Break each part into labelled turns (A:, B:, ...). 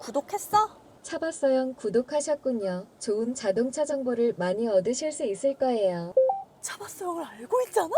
A: 구독했어?
B: 차박서영 구독하셨군요. 좋은 자동차 정보를 많이 얻으실 수 있을 거예요.
A: 차바스형을 알고 있잖아?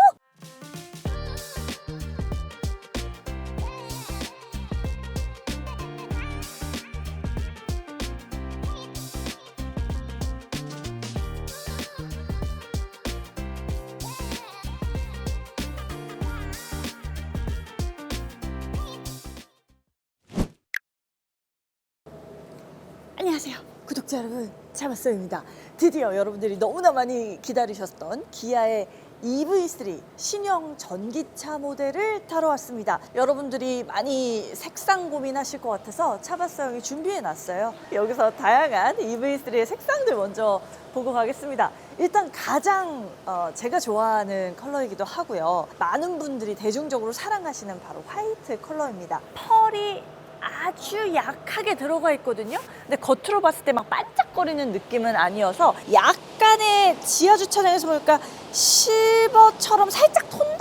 A: 차바스입니다. 드디어 여러분들이 너무나 많이 기다리셨던 기아의 EV3 신형 전기차 모델을 타러 왔습니다. 여러분들이 많이 색상 고민하실 것 같아서 차바스형이 준비해 놨어요. 여기서 다양한 EV3의 색상들 먼저 보고 가겠습니다. 일단 가장 어, 제가 좋아하는 컬러이기도 하고요. 많은 분들이 대중적으로 사랑하시는 바로 화이트 컬러입니다. 펄이 아주 약하게 들어가 있거든요. 근데 겉으로 봤을 때 막 반짝거리는 느낌은 아니어서 약간의 지하 주차장에서 보니까 실버처럼 살짝 톤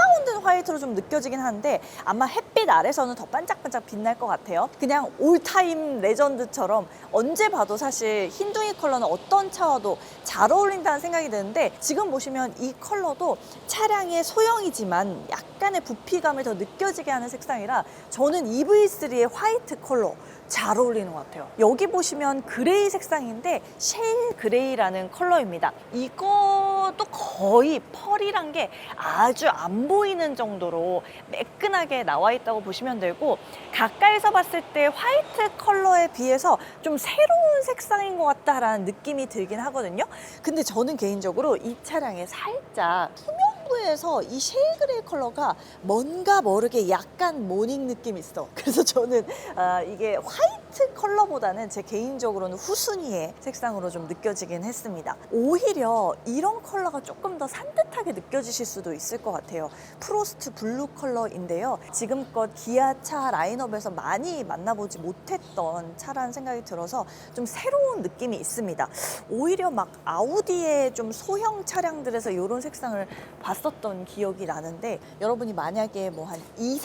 A: 화이트로 좀 느껴지긴 하는데 아마 햇빛 아래서는 더 반짝반짝 빛날 것 같아요. 그냥 올타임 레전드처럼 언제 봐도 사실 흰둥이 컬러는 어떤 차와도 잘 어울린다는 생각이 드는데 지금 보시면 이 컬러도 차량의 소형이지만 약간의 부피감을 더 느껴지게 하는 색상이라 저는 EV3의 화이트 컬러 잘 어울리는 것 같아요. 여기 보시면 그레이 색상인데 쉐일 그레이라는 컬러입니다. 이것 도 거의 펄이란 게 아주 안 보이는 정도로 매끈하게 나와 있다고 보시면 되고 가까이서 봤을 때 화이트 컬러에 비해서 좀 새로운 색상인 것 같다라는 느낌이 들긴 하거든요. 근데 저는 개인적으로 이 차량에 살짝 투명부에서 이 쉐이그레이 컬러가 뭔가 모르게 약간 모닝 느낌이 있어. 그래서 저는 아, 이게 화이트 컬러보다는 제 개인적으로는 후순위의 색상으로 좀 느껴지긴 했습니다. 오히려 이런 컬러가 조금 더 산뜻하게 느껴지실 수도 있을 것 같아요. 프로스트 블루 컬러인데요. 지금껏 기아차 라인업에서 많이 만나보지 못했던 차라는 생각이 들어서 좀 새로운 느낌이 있습니다. 오히려 막 아우디의 좀 소형 차량들에서 이런 색상을 봤었던 기억이 나는데 여러분이 만약에 뭐 한 20,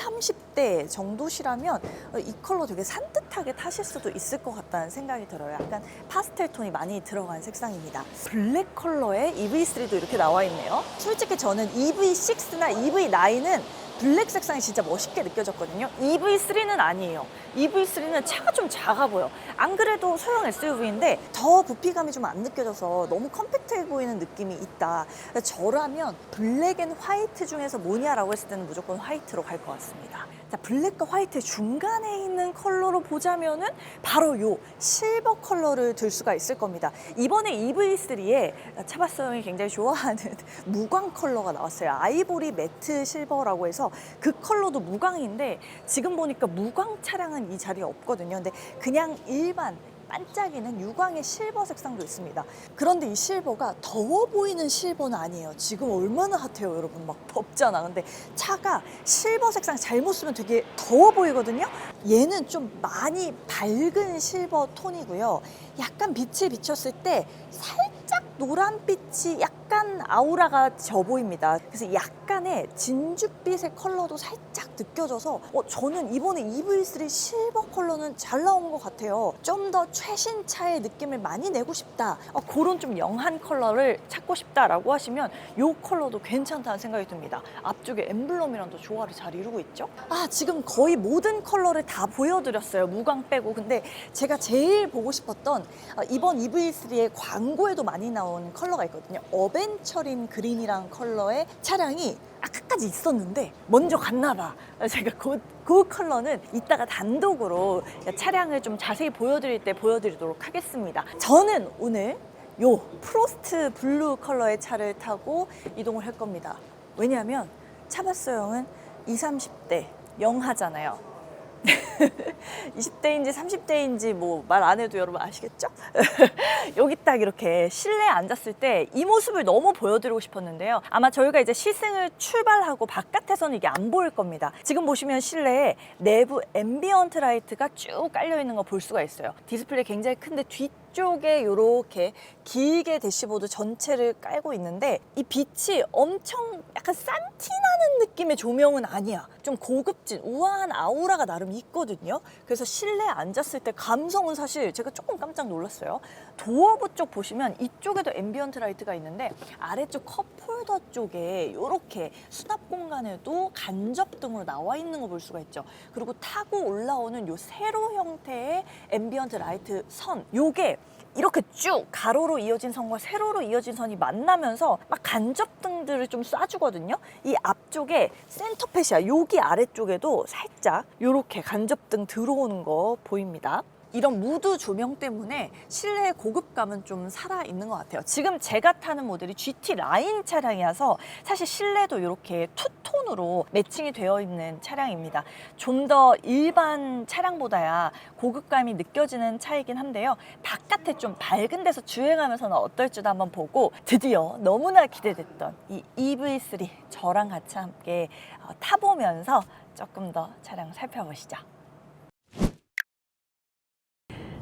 A: 30대 정도시라면 어, 이 컬러 되게 산뜻하게 타실 수도 있을 것 같다는 생각이 들어요. 약간 파스텔 톤이 많이 들어간 색상입니다. 블랙 컬러의 EV3도 이렇게 나와 있네요. 솔직히 저는 EV6나 EV9은 블랙 색상이 진짜 멋있게 느껴졌거든요. EV3는 아니에요. EV3는 차가 좀 작아 보여. 안 그래도 소형 SUV인데 더 부피감이 좀 안 느껴져서 너무 컴팩트해 보이는 느낌이 있다. 저라면 블랙 앤 화이트 중에서 뭐냐라고 했을 때는 무조건 화이트로 갈 것 같습니다. 자, 블랙과 화이트 중간에 있는 컬러로 보자면은 바로 요 실버 컬러를 들 수가 있을 겁니다. 이번에 EV3에 차바스 형이 굉장히 좋아하는 무광 컬러가 나왔어요. 아이보리 매트 실버라고 해서 그 컬러도 무광인데 지금 보니까 무광 차량은 이 자리에 없거든요. 근데 그냥 일반 반짝이는 유광의 실버 색상도 있습니다. 그런데 이 실버가 더워 보이는 실버는 아니에요. 지금 얼마나 핫해요, 여러분. 막 덥잖아. 근데 차가 실버 색상 잘못 쓰면 되게 더워 보이거든요. 얘는 좀 많이 밝은 실버 톤이고요. 약간 빛을 비췄을 때 살짝 노란빛이 약간 아우라가 져 보입니다. 그래서 약간의 진주빛의 컬러도 살짝 느껴져서 어, 저는 이번에 EV3 실버 컬러는 잘 나온 것 같아요. 좀 더 최신 차의 느낌을 많이 내고 싶다. 어, 그런 좀 영한 컬러를 찾고 싶다라고 하시면 이 컬러도 괜찮다는 생각이 듭니다. 앞쪽에 엠블럼이랑도 조화를 잘 이루고 있죠. 아 지금 거의 모든 컬러를 다 보여드렸어요. 무광 빼고. 근데 제가 제일 보고 싶었던 어, 이번 EV3의 광고에도 많이 나온 컬러가 있거든요. 어벤처린 그린이란 컬러의 차량이 아까까지 있었는데 먼저 갔나 봐. 제가 그, 그 컬러는 이따가 단독으로 차량을 좀 자세히 보여드릴 때 보여드리도록 하겠습니다. 저는 오늘 요 프로스트 블루 컬러의 차를 타고 이동을 할 겁니다. 왜냐하면 차바스 형은 20, 30대 영하잖아요. 20대인지 30대인지 뭐 말 안 해도 여러분 아시겠죠? 여기 딱 이렇게 실내에 앉았을 때 이 모습을 너무 보여드리고 싶었는데요. 아마 저희가 이제 시승을 출발하고 바깥에서는 이게 안 보일 겁니다. 지금 보시면 실내에 내부 앰비언트 라이트가 쭉 깔려 있는 거 볼 수가 있어요. 디스플레이 굉장히 큰데 뒤 앞쪽에 이렇게 길게 대시보드 전체를 깔고 있는데 이 빛이 엄청 약간 산티나는 느낌의 조명은 아니야. 좀 고급진 우아한 아우라가 나름 있거든요. 그래서 실내에 앉았을 때 감성은 사실 제가 조금 깜짝 놀랐어요. 도 어부 쪽 보시면 이쪽에도 앰비언트 라이트가 있는데 아래쪽 컵홀더 쪽에 이렇게 수납 공간에도 간접등으로 나와 있는 거 볼 수가 있죠. 그리고 타고 올라오는 요 세로 형태의 앰비언트 라이트 선 요게 이렇게 쭉 가로로 이어진 선과 세로로 이어진 선이 만나면서 막 간접등들을 좀 쏴주거든요. 이 앞쪽에 센터펫이야. 여기 아래쪽에도 살짝 이렇게 간접등 들어오는 거 보입니다. 이런 무드 조명 때문에 실내의 고급감은 좀 살아있는 것 같아요. 지금 제가 타는 모델이 GT 라인 차량이라서 사실 실내도 이렇게 투톤으로 매칭이 되어 있는 차량입니다. 좀 더 일반 차량보다야 고급감이 느껴지는 차이긴 한데요. 바깥에 좀 밝은 데서 주행하면서는 어떨지도 한번 보고 드디어 너무나 기대됐던 이 EV3 저랑 같이 함께 어, 타보면서 조금 더 차량 살펴보시죠.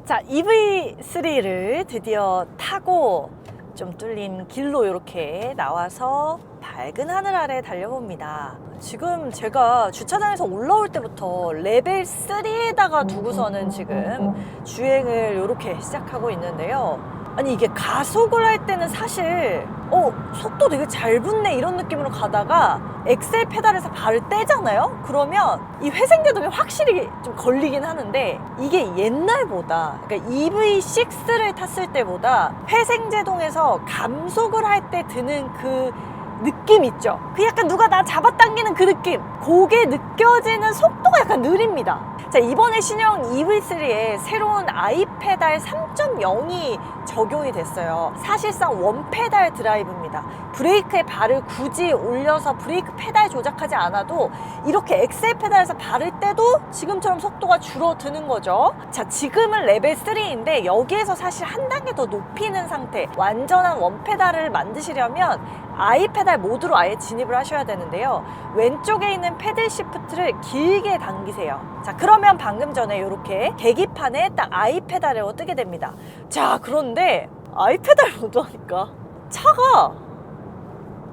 A: 자, EV3를 드디어 타고 좀 뚫린 길로 이렇게 나와서 밝은 하늘 아래 달려봅니다. 지금 제가 주차장에서 올라올 때부터 레벨 3에다가 두고서는 지금 주행을 이렇게 시작하고 있는데요. 아니 이게 가속을 할 때는 사실 어 속도 되게 잘 붙네 이런 느낌으로 가다가 엑셀 페달에서 발을 떼잖아요? 그러면 이 회생제동이 확실히 좀 걸리긴 하는데 이게 옛날보다 그러니까 EV6를 탔을 때보다 회생제동에서 감속을 할 때 드는 그 느낌 있죠? 그 약간 누가 나 잡아당기는 그 느낌. 그게 느껴지는 속도가 약간 느립니다. 자 이번에 신형 EV3에 새로운 아이페달 3.0이 적용이 됐어요. 사실상 원페달 드라이브입니다. 브레이크에 발을 굳이 올려서 브레이크 페달 조작하지 않아도 이렇게 엑셀 페달에서 발을 떼도 지금처럼 속도가 줄어드는 거죠. 자 지금은 레벨 3인데 여기에서 사실 한 단계 더 높이는 상태 완전한 원페달을 만드시려면 아이 페달 모드로 아예 진입을 하셔야 되는데요. 왼쪽에 있는 패들 시프트를 길게 당기세요. 자 그러면 방금 전에 이렇게 계기판에 딱 아이 페달이라고 뜨게 됩니다. 자 그런데 아이 페달 모드 하니까 차가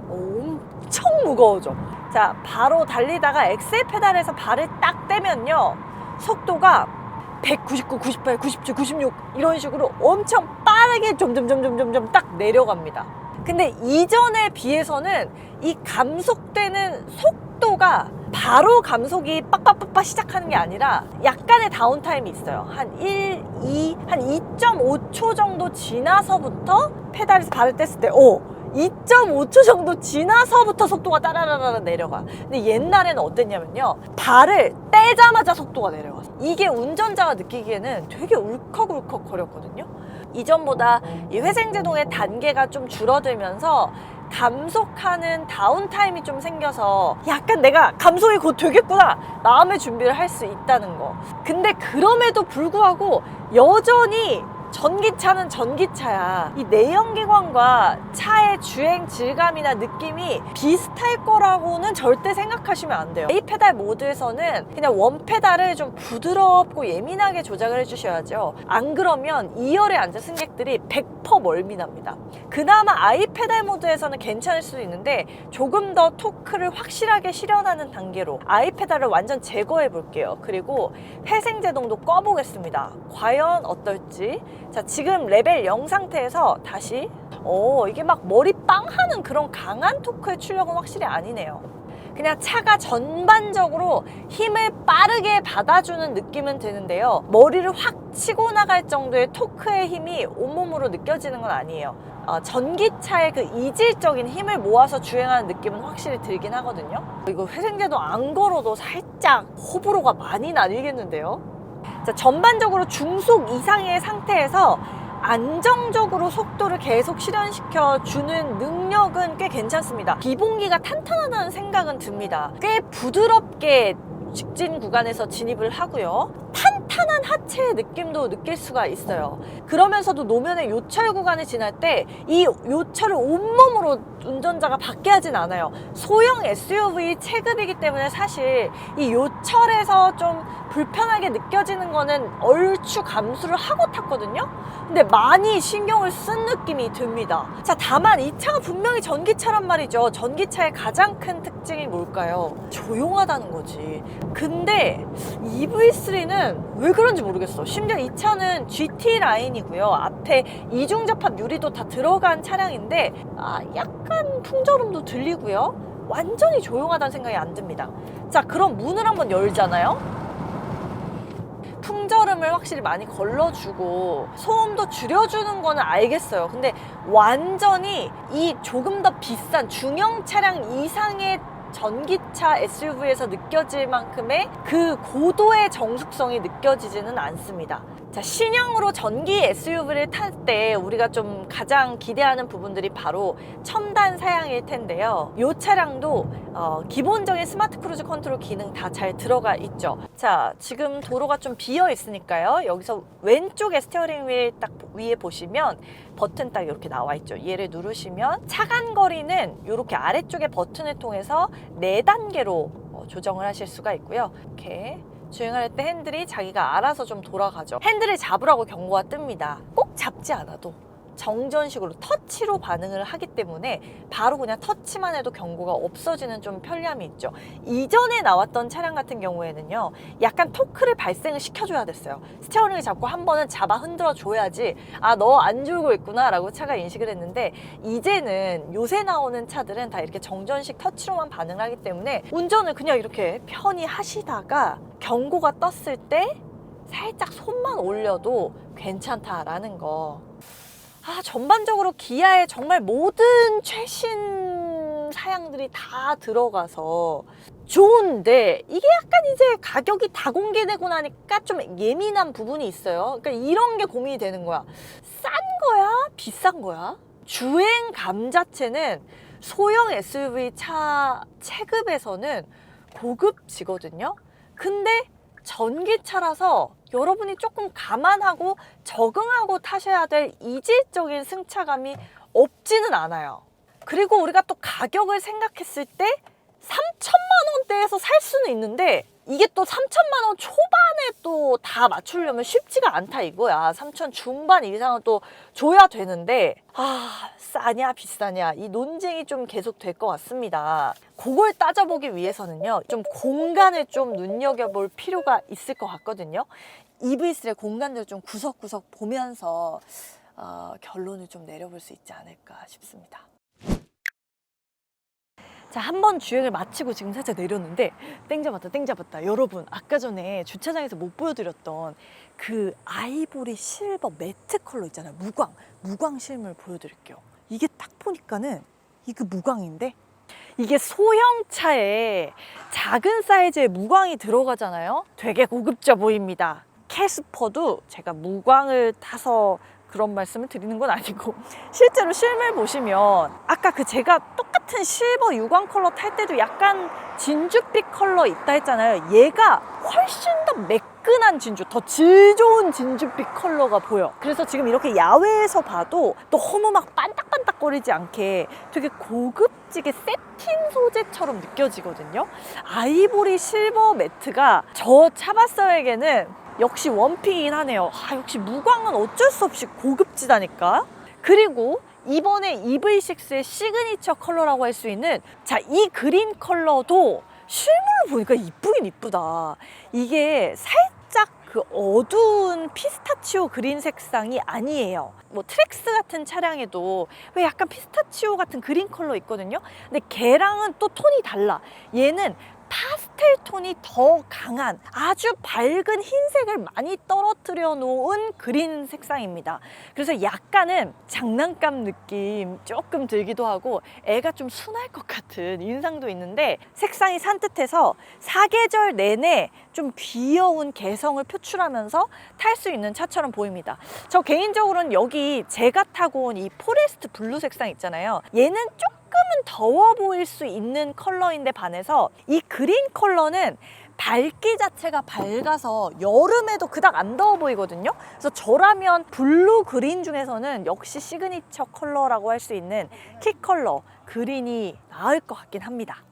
A: 엄청 무거워져. 자 바로 달리다가 엑셀 페달에서 발을 딱 떼면요. 속도가 199, 98, 97, 96 이런 식으로 엄청 빠르게 점점점점점점 딱 내려갑니다. 근데 이전에 비해서는 이 감속되는 속도가 바로 감속이 빡빡빡빡 시작하는 게 아니라 약간의 다운타임이 있어요. 한 1, 2, 한 2.5초 정도 지나서부터 페달에서 발을 뗐을 때, 오! 2.5초 정도 지나서부터 속도가 따라라라 내려가. 근데 옛날에는 어땠냐면요. 발을 떼자마자 속도가 내려가. 이게 운전자가 느끼기에는 되게 울컥울컥 거렸거든요. 이전보다 이 회생제동의 단계가 좀 줄어들면서 감속하는 다운타임이 좀 생겨서 약간 내가 감속이 곧 되겠구나 마음의 준비를 할 수 있다는 거 근데 그럼에도 불구하고 여전히 전기차는 전기차야 이 내연기관과 차의 주행 질감이나 느낌이 비슷할 거라고는 절대 생각하시면 안 돼요 A 페달 모드에서는 그냥 원 페달을 좀 부드럽고 예민하게 조작을 해주셔야죠 안 그러면 2열에 앉은 승객들이 100% 멀미납니다 그나마 아이 페달 모드에서는 괜찮을 수도 있는데 조금 더 토크를 확실하게 실현하는 단계로 아이 페달을 완전 제거해 볼게요. 그리고 회생 제동도 꺼보겠습니다. 과연 어떨지. 자, 지금 레벨 0 상태에서 다시 어, 이게 막 머리 빵 하는 그런 강한 토크의 출력은 확실히 아니네요. 그냥 차가 전반적으로 힘을 빠르게 받아주는 느낌은 드는데요. 머리를 확 치고 나갈 정도의 토크의 힘이 온몸으로 느껴지는 건 아니에요. 어, 전기차의 그 이질적인 힘을 모아서 주행하는 느낌은 확실히 들긴 하거든요. 이거 회생제도 안 걸어도 살짝 호불호가 많이 나뉘겠는데요. 자, 전반적으로 중속 이상의 상태에서 안정적으로 속도를 계속 실현시켜 주는 능력은 꽤 괜찮습니다. 기본기가 탄탄하다는 생각은 듭니다. 꽤 부드럽게 직진 구간에서 진입을 하고요. 탄 탄 탄탄한 하체의 느낌도 느낄 수가 있어요. 그러면서도 노면의 요철 구간을 지날 때 이 요철을 온몸으로 운전자가 받게 하진 않아요. 소형 SUV 체급이기 때문에 사실 이 요철에서 좀 불편하게 느껴지는 거는 얼추 감수를 하고 탔거든요. 근데 많이 신경을 쓴 느낌이 듭니다. 자, 다만 이 차가 분명히 전기차란 말이죠. 전기차의 가장 큰 특징이 뭘까요? 조용하다는 거지. 근데 EV3는 왜 그런지 모르겠어. 심지어 이 차는 GT 라인이고요. 앞에 이중 접합 유리도 다 들어간 차량인데 아, 약간 풍절음도 들리고요. 완전히 조용하다는 생각이 안 듭니다. 자, 그럼 문을 한번 열잖아요. 풍절음을 확실히 많이 걸러주고 소음도 줄여주는 거는 알겠어요. 근데 완전히 이 조금 더 비싼 중형 차량 이상의 전기차 SUV에서 느껴질 만큼의 그 고도의 정숙성이 느껴지지는 않습니다. 자, 신형으로 전기 SUV를 탈 때 우리가 좀 가장 기대하는 부분들이 바로 첨단 사양일 텐데요. 이 차량도 어, 기본적인 스마트 크루즈 컨트롤 기능 다 잘 들어가 있죠. 자, 지금 도로가 좀 비어 있으니까요. 여기서 왼쪽에 스티어링 휠 딱 위에 보시면 버튼 딱 이렇게 나와 있죠. 얘를 누르시면 차간 거리는 이렇게 아래쪽에 버튼을 통해서 네 단계로 어, 조정을 하실 수가 있고요. 이렇게 주행할 때 핸들이 자기가 알아서 좀 돌아가죠. 핸들을 잡으라고 경고가 뜹니다. 꼭 잡지 않아도 정전식으로 터치로 반응을 하기 때문에 바로 그냥 터치만 해도 경고가 없어지는 좀 편리함이 있죠. 이전에 나왔던 차량 같은 경우에는요, 약간 토크를 발생을 시켜줘야 됐어요. 스티어링을 잡고 한 번은 잡아 흔들어 줘야지, 아, 너 안 졸고 있구나, 라고 차가 인식을 했는데, 이제는 요새 나오는 차들은 다 이렇게 정전식 터치로만 반응을 하기 때문에 운전을 그냥 이렇게 편히 하시다가 경고가 떴을 때 살짝 손만 올려도 괜찮다라는 거. 아, 전반적으로 기아의 정말 모든 최신 사양들이 다 들어가서 좋은데 이게 약간 이제 가격이 다 공개되고 나니까 좀 예민한 부분이 있어요. 그러니까 이런 게 고민이 되는 거야. 싼 거야? 비싼 거야? 주행감 자체는 소형 SUV 차 체급에서는 고급지거든요. 근데 전기차라서 여러분이 조금 감안하고 적응하고 타셔야 될 이질적인 승차감이 없지는 않아요. 그리고 우리가 또 가격을 생각했을 때 3천만 원대에서 살 수는 있는데 이게 또 3천만 원 초반에 또 다 맞추려면 쉽지가 않다 이거야. 3천 중반 이상은 또 줘야 되는데 아 싸냐 비싸냐 이 논쟁이 좀 계속 될 것 같습니다. 그걸 따져보기 위해서는요 좀 공간을 좀 눈여겨볼 필요가 있을 것 같거든요. EV3의 공간들 좀 구석구석 보면서 어, 결론을 좀 내려볼 수 있지 않을까 싶습니다. 자, 한 번 주행을 마치고 지금 살짝 내렸는데 땡 잡았다, 땡 잡았다. 여러분, 아까 전에 주차장에서 못 보여드렸던 그 아이보리 실버 매트 컬러 있잖아요. 무광, 무광 실물 보여드릴게요. 이게 딱 보니까는 이게 무광인데 이게 소형차에 작은 사이즈의 무광이 들어가잖아요. 되게 고급져 보입니다. 캐스퍼도 제가 무광을 타서 그런 말씀을 드리는 건 아니고 실제로 실물 보시면 아까 그 제가 똑같은 실버 유광 컬러 탈 때도 약간 진주빛 컬러 있다 했잖아요. 얘가 훨씬 더 매끈한 진주, 더 질 좋은 진주빛 컬러가 보여. 그래서 지금 이렇게 야외에서 봐도 너무 막 반딱반딱거리지 않게 되게 고급지게 세틴 소재처럼 느껴지거든요. 아이보리 실버 매트가 저 차바서에게는 역시 원픽이긴 하네요. 아, 역시 무광은 어쩔 수 없이 고급지다니까. 그리고 이번에 EV6의 시그니처 컬러라고 할 수 있는 자, 이 그린 컬러도 실물로 보니까 이쁘긴 이쁘다. 이게 살짝 그 어두운 피스타치오 그린 색상이 아니에요. 뭐 트랙스 같은 차량에도 왜 약간 피스타치오 같은 그린 컬러 있거든요. 근데 걔랑은 또 톤이 달라. 얘는 파스텔 톤이 더 강한 아주 밝은 흰색을 많이 떨어뜨려 놓은 그린 색상입니다. 그래서 약간은 장난감 느낌 조금 들기도 하고 애가 좀 순할 것 같은 인상도 있는데 색상이 산뜻해서 사계절 내내 좀 귀여운 개성을 표출하면서 탈 수 있는 차처럼 보입니다. 저 개인적으로는 여기 제가 타고 온 이 포레스트 블루 색상 있잖아요. 얘는 조금 은 더워 보일 수 있는 컬러인데 반해서 이 그린 컬러는 밝기 자체가 밝아서 여름에도 그닥 안 더워 보이거든요. 그래서 저라면 블루 그린 중에서는 역시 시그니처 컬러라고 할 수 있는 키 컬러 그린이 나을 것 같긴 합니다.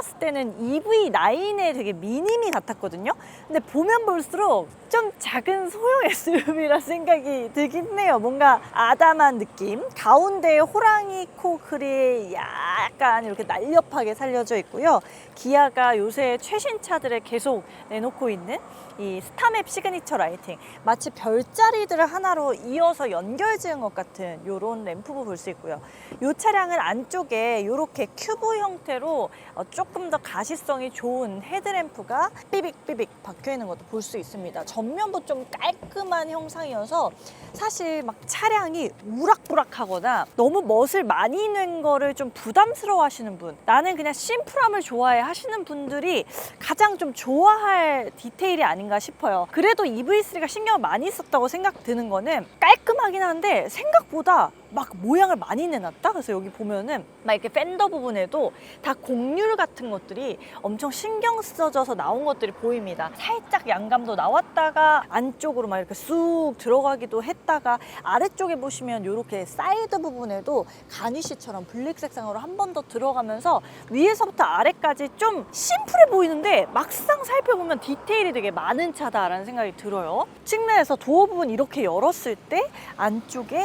A: 해봤을 때는 EV9에 되게 미니미 같았거든요. 근데 보면 볼수록 좀 작은 소형 SUV라 생각이 들긴 해요. 뭔가 아담한 느낌. 가운데에 호랑이 코 그릴 약간 이렇게 날렵하게 살려져 있고요. 기아가 요새 최신 차들에 계속 내놓고 있는 이 스타맵 시그니처 라이팅 마치 별자리들을 하나로 이어서 연결 지은 것 같은 이런 램프도 볼 수 있고요. 이 차량은 안쪽에 이렇게 큐브 형태로 어, 조금 더 가시성이 좋은 헤드램프가 삐빅삐빅 박혀 있는 것도 볼 수 있습니다. 전면부 좀 깔끔한 형상이어서 사실 막 차량이 우락부락하거나 너무 멋을 많이 낸 거를 좀 부담스러워 하시는 분 나는 그냥 심플함을 좋아해 하시는 분들이 가장 좀 좋아할 디테일이 아닌가 싶어요. 그래도 EV3가 신경을 많이 썼다고 생각 드는 거는 깔끔하긴 한데 생각보다 막 모양을 많이 내놨다. 그래서 여기 보면은 막 이렇게 팬더 부분에도 다 곡률 같은 것들이 엄청 신경 써져서 나온 것들이 보입니다. 살짝 양감도 나왔다가 안쪽으로 막 이렇게 쑥 들어가기도 했다가 아래쪽에 보시면 이렇게 사이드 부분에도 가니쉬처럼 블랙 색상으로 한 번 더 들어가면서 위에서부터 아래까지 좀 심플해 보이는데 막상 살펴보면 디테일이 되게 많은 차다라는 생각이 들어요. 측면에서 도어 부분 이렇게 열었을 때 안쪽에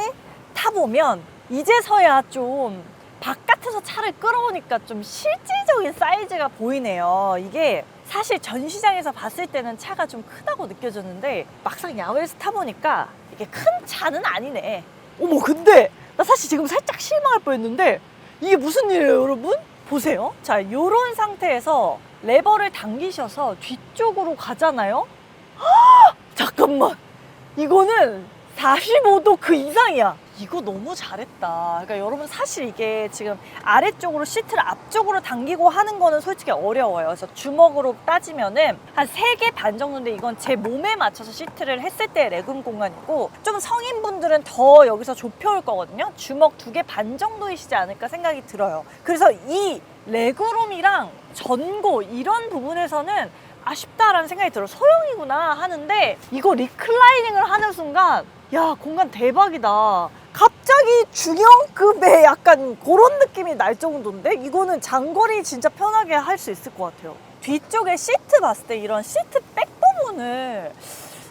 A: 타보면 이제서야 좀 바깥에서 차를 끌어오니까 좀 실질적인 사이즈가 보이네요. 이게 사실 전시장에서 봤을 때는 차가 좀 크다고 느껴졌는데 막상 야외에서 타보니까 이게 큰 차는 아니네. 어머 근데 나 사실 지금 살짝 실망할 뻔했는데 이게 무슨 일이에요 여러분? 보세요. 자 요런 상태에서 레버를 당기셔서 뒤쪽으로 가잖아요. 잠깐만. 이거는 45도 그 이상이야. 이거 너무 잘했다. 그러니까 여러분 사실 이게 지금 아래쪽으로 시트를 앞쪽으로 당기고 하는 거는 솔직히 어려워요. 그래서 주먹으로 따지면은 한 3개 반 정도인데 이건 제 몸에 맞춰서 시트를 했을 때 레금 공간이고 좀 성인분들은 더 여기서 좁혀올 거거든요. 주먹 두 개 반 정도이시지 않을까 생각이 들어요. 그래서 이 레그룸이랑 전고 이런 부분에서는 아쉽다라는 생각이 들어. 소형이구나 하는데 이거 리클라이닝을 하는 순간 야 공간 대박이다. 갑자기 중형급의 약간 그런 느낌이 날 정도인데 이거는 장거리 진짜 편하게 할 수 있을 것 같아요. 뒤쪽에 시트 봤을 때 이런 시트 백 부분을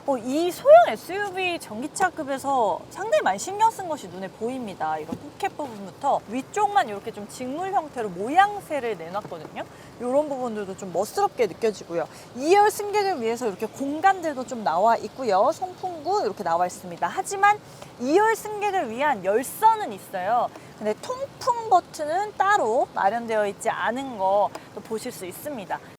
A: 어, 이 소형 SUV 전기차급에서 상당히 많이 신경 쓴 것이 눈에 보입니다. 이런 포켓 부분부터 위쪽만 이렇게 좀 직물 형태로 모양새를 내놨거든요. 이런 부분들도 좀 멋스럽게 느껴지고요. 2열 승객을 위해서 이렇게 공간들도 좀 나와 있고요. 송풍구 이렇게 나와 있습니다. 하지만 2열 승객을 위한 열선은 있어요. 근데 통풍 버튼은 따로 마련되어 있지 않은 거또 보실 수 있습니다.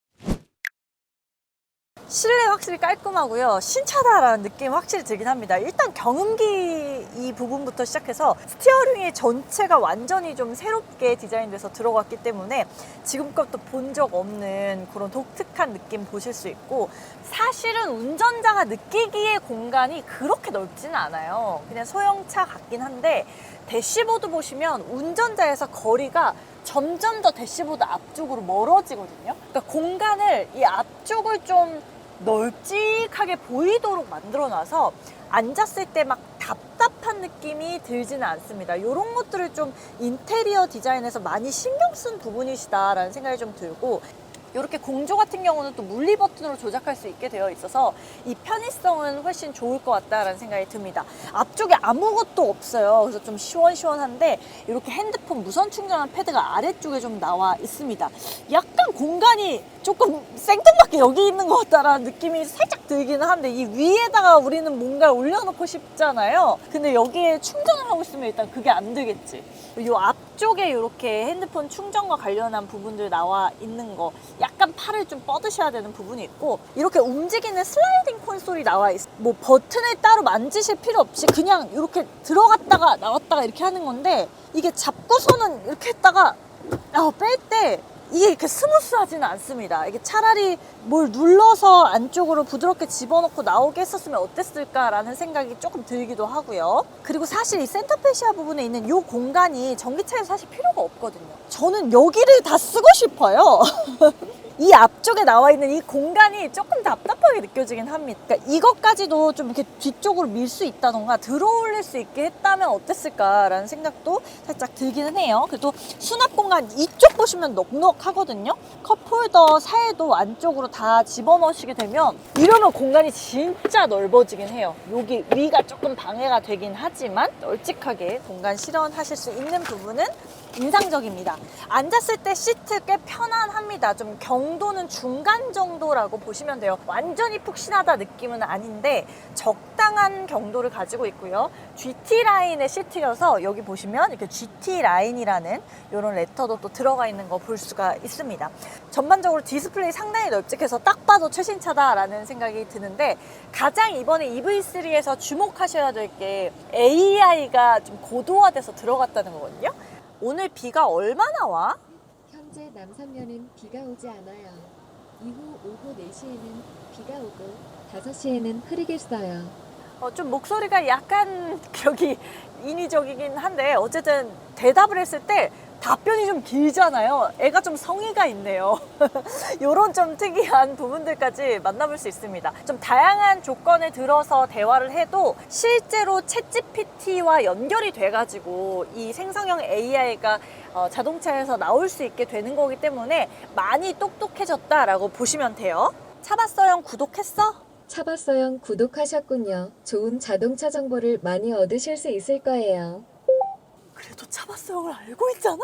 A: 실내 확실히 깔끔하고요. 신차다라는 느낌 확실히 들긴 합니다. 일단 경운기 이 부분부터 시작해서 스티어링이 전체가 완전히 좀 새롭게 디자인돼서 들어갔기 때문에 지금껏도 본 적 없는 그런 독특한 느낌 보실 수 있고 사실은 운전자가 느끼기에 공간이 그렇게 넓지는 않아요. 그냥 소형차 같긴 한데 대시보드 보시면 운전자에서 거리가 점점 더 대시보드 앞쪽으로 멀어지거든요. 그러니까 공간을 이 앞쪽을 좀 널찍하게 보이도록 만들어 놔서 앉았을 때 막 답답한 느낌이 들지는 않습니다. 이런 것들을 좀 인테리어 디자인에서 많이 신경 쓴 부분이시다라는 생각이 좀 들고 이렇게 공조 같은 경우는 또 물리 버튼으로 조작할 수 있게 되어 있어서 이 편의성은 훨씬 좋을 것 같다라는 생각이 듭니다. 앞쪽에 아무것도 없어요. 그래서 좀 시원시원한데 이렇게 핸드폰 무선 충전한 패드가 아래쪽에 좀 나와 있습니다. 약간 공간이 조금 생뚱맞게 여기 있는 것 같다라는 느낌이 살짝 들기는 한데 이 위에다가 우리는 뭔가 올려놓고 싶잖아요. 근데 여기에 충전을 하고 있으면 일단 그게 안 되겠지. 이 앞쪽에 이렇게 핸드폰 충전과 관련한 부분들 나와 있는 거 약간 팔을 좀 뻗으셔야 되는 부분이 있고 이렇게 움직이는 슬라이딩 콘솔이 나와 있어 뭐 버튼을 따로 만지실 필요 없이 그냥 이렇게 들어갔다가 나왔다가 이렇게 하는 건데 이게 잡고서는 이렇게 했다가 뺄때 이게 이렇게 스무스하지는 않습니다. 이게 차라리 뭘 눌러서 안쪽으로 부드럽게 집어넣고 나오게 했었으면 어땠을까라는 생각이 조금 들기도 하고요. 그리고 사실 이 센터페시아 부분에 있는 이 공간이 전기차에서 사실 필요가 없거든요. 저는 여기를 다 쓰고 싶어요. 이 앞쪽에 나와 있는 이 공간이 조금 답답하게 느껴지긴 합니다. 그러니까 이것까지도 좀 이렇게 뒤쪽으로 밀 수 있다던가 들어 올릴 수 있게 했다면 어땠을까라는 생각도 살짝 들기는 해요. 그래도 수납 공간 이쪽 보시면 넉넉하거든요. 컵홀더 사이도 안쪽으로 다 집어넣으시게 되면 이러면 공간이 진짜 넓어지긴 해요. 여기 위가 조금 방해가 되긴 하지만 널찍하게 공간 실현하실 수 있는 부분은 인상적입니다. 앉았을 때 시트 꽤 편안합니다. 좀 경도는 중간 정도라고 보시면 돼요. 완전히 푹신하다 느낌은 아닌데 적당한 경도를 가지고 있고요. GT 라인의 시트여서 여기 보시면 이렇게 GT 라인이라는 이런 레터도 또 들어가 있는 거 볼 수가 있습니다. 전반적으로 디스플레이 상당히 널찍해서 딱 봐도 최신차다라는 생각이 드는데 가장 이번에 EV3에서 주목하셔야 될 게 AI가 좀 고도화돼서 들어갔다는 거거든요. 오늘 비가 얼마나 와?
B: 현재 남산면은 비가 오지 않아요. 이후 오후 4시에는 비가 오고 5시에는 흐리겠어요.
A: 어, 좀 목소리가 약간 여기 인위적이긴 한데 어쨌든 대답을 했을 때 답변이 좀 길잖아요. 애가 좀 성의가 있네요. 이런 좀 특이한 부분들까지 만나볼 수 있습니다. 좀 다양한 조건에 들어서 대화를 해도 실제로 챗GPT와 연결이 돼가지고 이 생성형 AI가 어, 자동차에서 나올 수 있게 되는 거기 때문에 많이 똑똑해졌다라고 보시면 돼요. 차봤어요? 구독했어?
B: 차박서영 구독하셨군요. 좋은 자동차 정보를 많이 얻으실 수 있을 거예요.
A: 그래도 차바스 형을 알고 있잖아?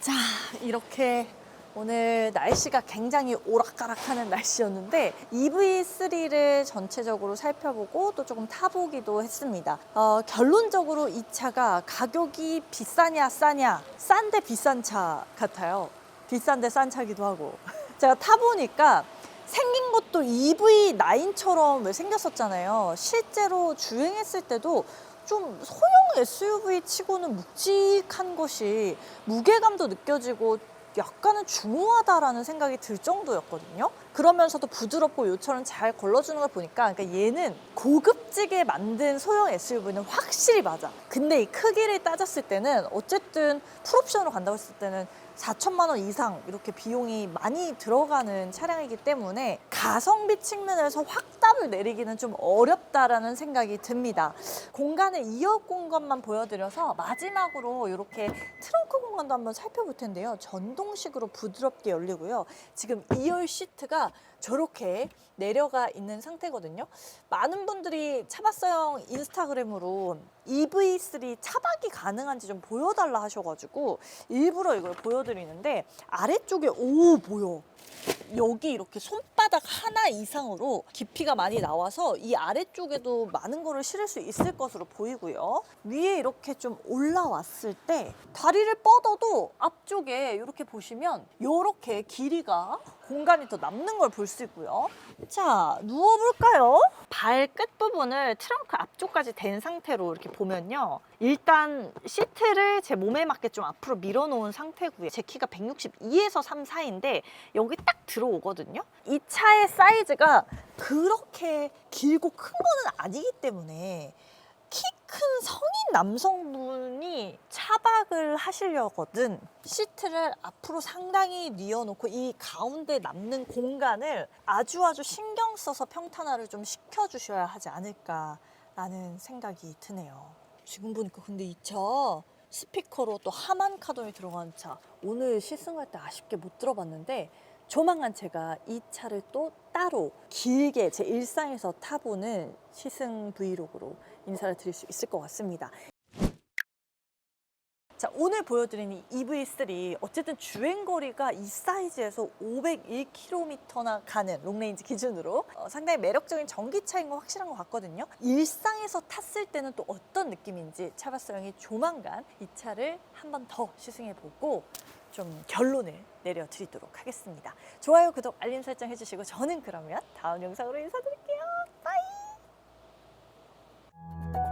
A: 자, 이렇게 오늘 날씨가 굉장히 오락가락하는 날씨였는데 EV3를 전체적으로 살펴보고 또 조금 타보기도 했습니다. 어, 결론적으로 이 차가 가격이 비싸냐 싸냐 싼데 비싼 차 같아요. 비싼데 싼 차기도 하고 제가 타보니까 생긴 것도 EV9처럼 왜 생겼었잖아요. 실제로 주행했을 때도 좀 소형 SUV 치고는 묵직한 것이 무게감도 느껴지고 약간은 중후하다라는 생각이 들 정도였거든요. 그러면서도 부드럽고 요철은 잘 걸러주는 걸 보니까 그러니까 얘는 고급지게 만든 소형 SUV는 확실히 맞아. 근데 이 크기를 따졌을 때는 어쨌든 풀옵션으로 간다고 했을 때는 4천만 원 이상 이렇게 비용이 많이 들어가는 차량이기 때문에 가성비 측면에서 확답을 내리기는 좀 어렵다라는 생각이 듭니다. 공간을 2열 공간만 보여드려서 마지막으로 이렇게 트렁크 공간도 한번 살펴볼 텐데요. 전동식으로 부드럽게 열리고요. 지금 2열 시트가 저렇게 내려가 있는 상태거든요. 많은 분들이 차박서형 인스타그램으로 EV3 차박이 가능한지 좀 보여달라 하셔가지고 일부러 이걸 보여드리는데 아래쪽에 오 보여. 여기 이렇게 손바닥 하나 이상으로 깊이가 많이 나와서 이 아래쪽에도 많은 거를 실을 수 있을 것으로 보이고요. 위에 이렇게 좀 올라왔을 때 다리를 뻗어도 앞쪽에 이렇게 보시면 이렇게 길이가 공간이 더 남는 걸 볼 수 있고요. 자, 누워볼까요? 발끝 부분을 트렁크 앞쪽까지 댄 상태로 이렇게 보면요. 일단 시트를 제 몸에 맞게 좀 앞으로 밀어놓은 상태고요. 제 키가 162에서 3 사이인데 여기 딱 들어오거든요. 이 차의 사이즈가 그렇게 길고 큰 거는 아니기 때문에 키 큰 성인 남성분이 차박을 하시려거든 시트를 앞으로 상당히 뉘어놓고 이 가운데 남는 공간을 아주 아주 신경 써서 평탄화를 좀 시켜주셔야 하지 않을까라는 생각이 드네요. 지금 보니까 근데 이 차 스피커로 또 하만 카돈이 들어간 차 오늘 시승할 때 아쉽게 못 들어봤는데 조만간 제가 이 차를 또 따로 길게 제 일상에서 타보는 시승 브이로그로 인사를 드릴 수 있을 것 같습니다. 자, 오늘 보여드리는 EV3 어쨌든 주행거리가 이 사이즈에서 501km나 가는 롱레인지 기준으로 어, 상당히 매력적인 전기차인 건 확실한 것 같거든요. 일상에서 탔을 때는 또 어떤 느낌인지 차바스 형이 조만간 이 차를 한 번 더 시승해보고 좀 결론을 내려드리도록 하겠습니다. 좋아요, 구독, 알림 설정 해주시고 저는 그러면 다음 영상으로 인사드릴게요. Thank you